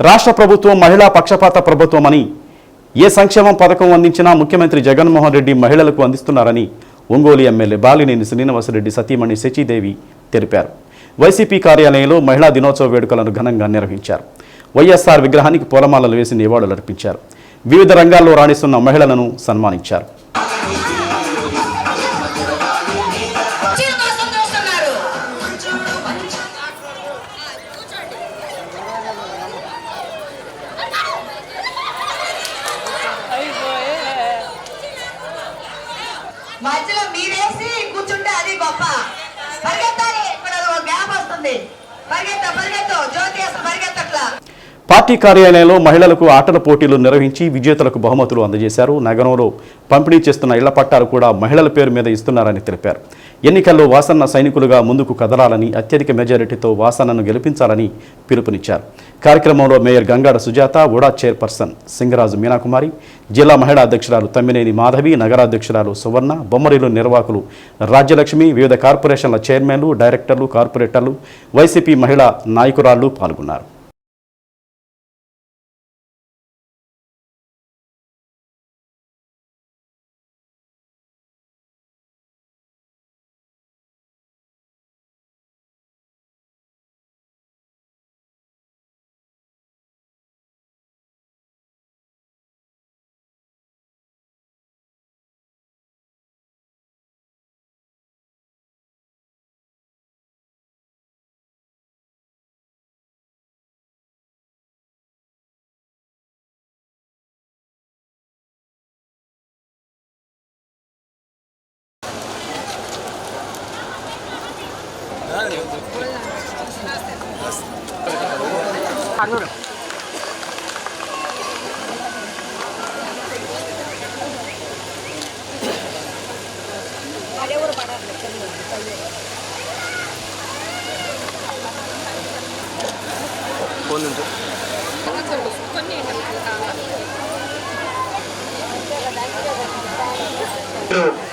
రాష్ట్ర ప్రభుత్వం మహిళా పక్షపాత ప్రభుత్వం అని ఏ సంక్షేమం పథకం అందించినా ముఖ్యమంత్రి జగన్మోహన్ రెడ్డి మహిళలకు అందిస్తున్నారని ఒంగోలు ఎమ్మెల్యే బాలినేని శ్రీనివాసరెడ్డి సతీమణి శచీదేవి తెలిపారు. వైసీపీ కార్యాలయంలో మహిళా దినోత్సవ వేడుకలను ఘనంగా నిర్వహించారు. వైఎస్ఆర్ విగ్రహానికి పూలమాలలు వేసి నివాళులు అర్పించారు వివిధ రంగాల్లో రాణిస్తున్న మహిళలను సన్మానించారు. మధ్యలో మీరేసి కూర్చుంటే అది గొప్ప. పరిగెత్తాలి. ఇక్కడ ఒక గ్యాప్ వస్తుంది. పరిగెత్త పరిగెత్తు. జ్యోతి అసలు పరిగెత్తట్లా. పార్టీ కార్యాలయంలో మహిళలకు ఆటల పోటీలు నిర్వహించి విజేతలకు బహుమతులు అందజేశారు. నగరంలో పంపిణీ చేస్తున్న ఇళ్ళ పట్టాలు కూడా మహిళల పేరు మీద ఇస్తున్నారని తెలిపారు. ఎన్నికల్లో వాసన్న సైనికులుగా ముందుకు కదలాలని అత్యధిక మెజారిటీతో వాసన్నను గెలిపించాలని పిలుపునిచ్చారు. కార్యక్రమంలో mayor Gangada Sujatha UDA chairperson Singaraju Meenakumari జిల్లా మహిళా అధ్యక్షురాలు తమ్మినేని మాధవి నగరాధ్యక్షురాలు సువర్ణ బొమ్మరిలు నిర్వాహకులు రాజ్యలక్ష్మి వివిధ కార్పొరేషన్ల చైర్మన్లు డైరెక్టర్లు కార్పొరేటర్లు వైసీపీ మహిళా నాయకురాళ్ళు పాల్గొన్నారు.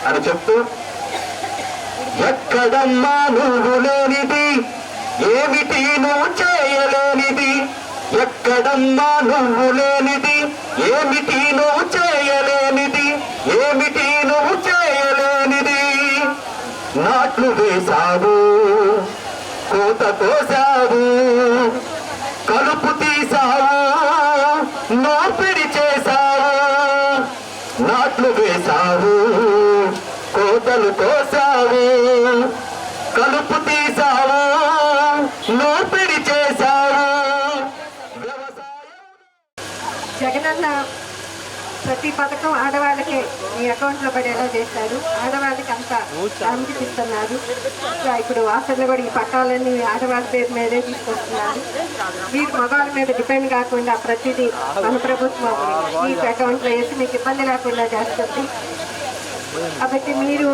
అని చెప్తూ ఎక్కడమ్మా నువ్వు లేనిది? ఏమిటి నువ్వు చేయలేనిది? ఎక్కడన్నా నువ్వు లేనిది? ఏమిటి నువ్వు చేయలేనిది? ఏమిటి నువ్వు చేయలేనిది? నాట్లు వేశావు కోత కోసావు కలుపు తీసావు నోపిడి చేశావు. నాట్లు వేశావు కోతలు కోసావు కలుపు తీసావు జగనన్న ప్రతి పథకం ఆడవాళ్ళకే మీ అకౌంట్లో పడేలా చేశారు. ఆడవాళ్ళకి అంత ఇంకా ఇప్పుడు వాసనలు కూడా ఈ పట్టాలన్నీ ఆడవాళ్ళ పేరు మీదే తీసుకొస్తున్నారు. మీరు మగవాళ్ళ మీద డిపెండ్ కాకుండా ప్రతిదీ మన ప్రభుత్వం ఈ అకౌంట్లో వేసి మీకు ఇబ్బంది లేకుండా చేస్తుంది. కాబట్టి మీరు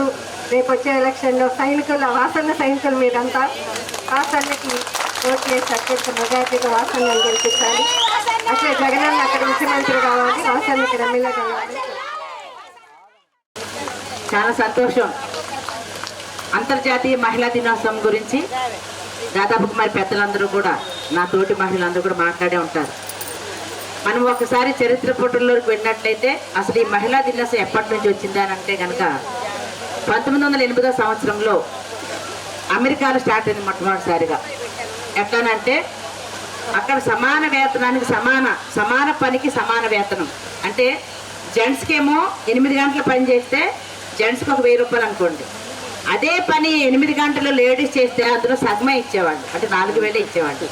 రేపు వచ్చే ఎలక్షన్లో సైనికుల వాసన సైనికులు మీరంతా వాసన్నకి ఓటు చేసి అత్యంత మెజార్టీగా వాసనను గెలిపించాలి. అట్లే జగనన్న అక్కడ ముఖ్యమంత్రి కావాలి వాసన్నకి ఎమ్మెల్యే కావాలి చాలా సంతోషం. అంతర్జాతీయ మహిళా దినోత్సవం గురించి దాదాపు మరి పెద్దలందరూ కూడా నా తోటి మహిళలందరూ కూడా మాట్లాడే ఉంటారు. మనం ఒకసారి చరిత్ర పుటల్లోకి వెళ్ళినట్లయితే అసలు ఈ మహిళా దినోత్సవం ఎప్పటి నుంచి వచ్చిందా అని అంటే కనుక పంతొమ్మిది వందల ఎనిమిదో సంవత్సరంలో అమెరికాలో స్టార్ట్ అయింది మొట్టమొదటిసారిగా. ఎట్లానంటే అక్కడ సమాన వేతనానికి సమాన సమాన పనికి సమాన వేతనం. అంటే జెంట్స్కి ఏమో ఎనిమిది గంటలు పని చేస్తే జెంట్స్కి ఒక వెయ్యి రూపాయలు అనుకోండి. అదే పని ఎనిమిది గంటలు లేడీస్ చేస్తే అందులో సగమే ఇచ్చేవాళ్ళు. అంటే నాలుగు వేలే ఇచ్చేవాళ్ళు.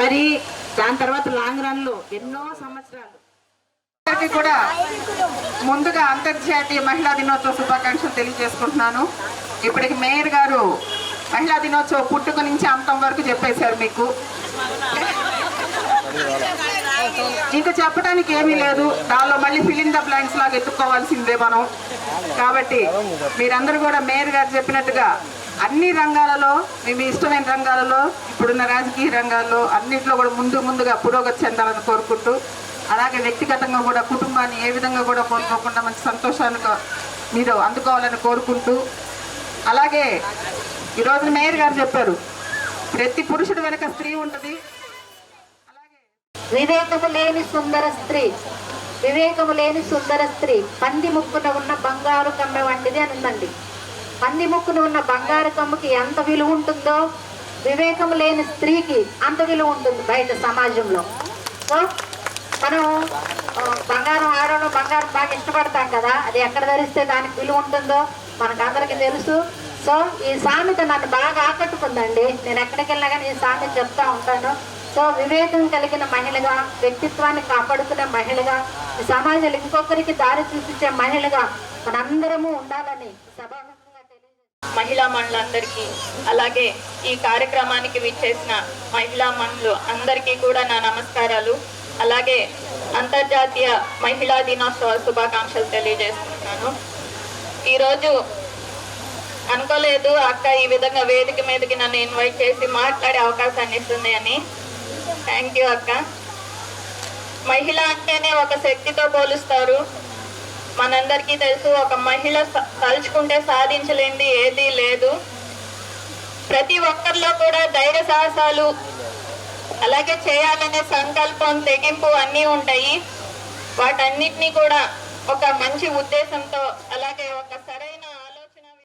మరి దాని తర్వాత లాంగ్ రన్లో ఎన్నో సంవత్సరాలు. అందరికీ కూడా ముందుగా అంతర్జాతీయ మహిళా దినోత్సవ శుభాకాంక్షలు తెలియజేసుకుంటున్నాను. ఇప్పటికి మేయర్ గారు మహిళా దినోత్సవ పుట్టుక నుంచి అంతం వరకు చెప్పేశారు మీకు. ఇంకా చెప్పడానికి ఏమీ లేదు. దానిలో మళ్ళీ ఫిలింగ్ ద బ్లాంక్స్ లాగా ఎత్తుక్కోవాల్సిందే మనం. కాబట్టి మీరందరూ కూడా మేయర్ గారు చెప్పినట్టుగా అన్ని రంగాలలో మేము ఇష్టమైన రంగాలలో ఇప్పుడున్న రాజకీయ రంగాల్లో అన్నింటిలో కూడా ముందు ముందుగా పురోగతి చెందాలని కోరుకుంటూ అలాగే వ్యక్తిగతంగా కూడా కుటుంబాన్ని ఏ విధంగా కూడా కోల్పోకుండా మంచి సంతోషాన్ని మీరు అందుకోవాలని కోరుకుంటూ అలాగే ఈరోజు మేయర్ గారు చెప్పారు ప్రతి పురుషుడు వెనక స్త్రీ ఉంటుంది. వివేకము లేని సుందర స్త్రీ వివేకము లేని సుందర స్త్రీ. పంది ముక్కున ఉన్న బంగారు కమ్మ వంటిది అని ఉందండి పంది ముక్కున ఉన్న బంగారు కమ్మకి ఎంత విలువ ఉంటుందో వివేకము లేని స్త్రీకి అంత విలువ ఉంటుంది బయట సమాజంలో. సో మనం బంగారం ఆడడం బంగారం బాగా ఇష్టపడతాం కదా అది ఎక్కడ ధరిస్తే దానికి విలువ ఉంటుందో మనకు అందరికీ తెలుసు. సో ఈ సామెత నన్ను బాగా ఆకట్టుకుందండి. నేను ఎక్కడికి వెళ్ళినా కానీ ఈ సామెత చెప్తా ఉంటాను. సో వివేకం కలిగిన మహిళగా వ్యక్తిత్వాన్ని కాపాడుకునే మహిళగా సమాజంలో ఇంకొకరికి దారి చూపించే మహిళగా మనందరము ఉండాలని సభాముఖంగా మహిళా మనులందరికీ అలాగే ఈ కార్యక్రమానికి విచ్చేసిన మహిళా మనులు అందరికీ కూడా నా నమస్కారాలు. అలాగే అంతర్జాతీయ మహిళా దినోత్సవ శుభాకాంక్షలు తెలియజేస్తున్నాను. ఈరోజు అనుకోలేదు. అక్క ఈ విధంగా వేదిక మీదకి నన్ను ఇన్వైట్ చేసి మాట్లాడే అవకాశాన్ని ఇస్తుంది అని. థ్యాంక్ యూ అక్క. మహిళ అంటేనే ఒక శక్తితో పోలుస్తారు. మనందరికీ తెలుసు ఒక మహిళ తలుచుకుంటే సాధించలేనిది ఏదీ లేదు. ప్రతి ఒక్కరిలో కూడా ధైర్య సాహసాలు అలాగే చేయాలనే సంకల్పం తెగింపు అన్నీ ఉంటాయి. వాటన్నిటినీ కూడా ఒక మంచి ఉద్దేశంతో అలాగే ఒక సరైన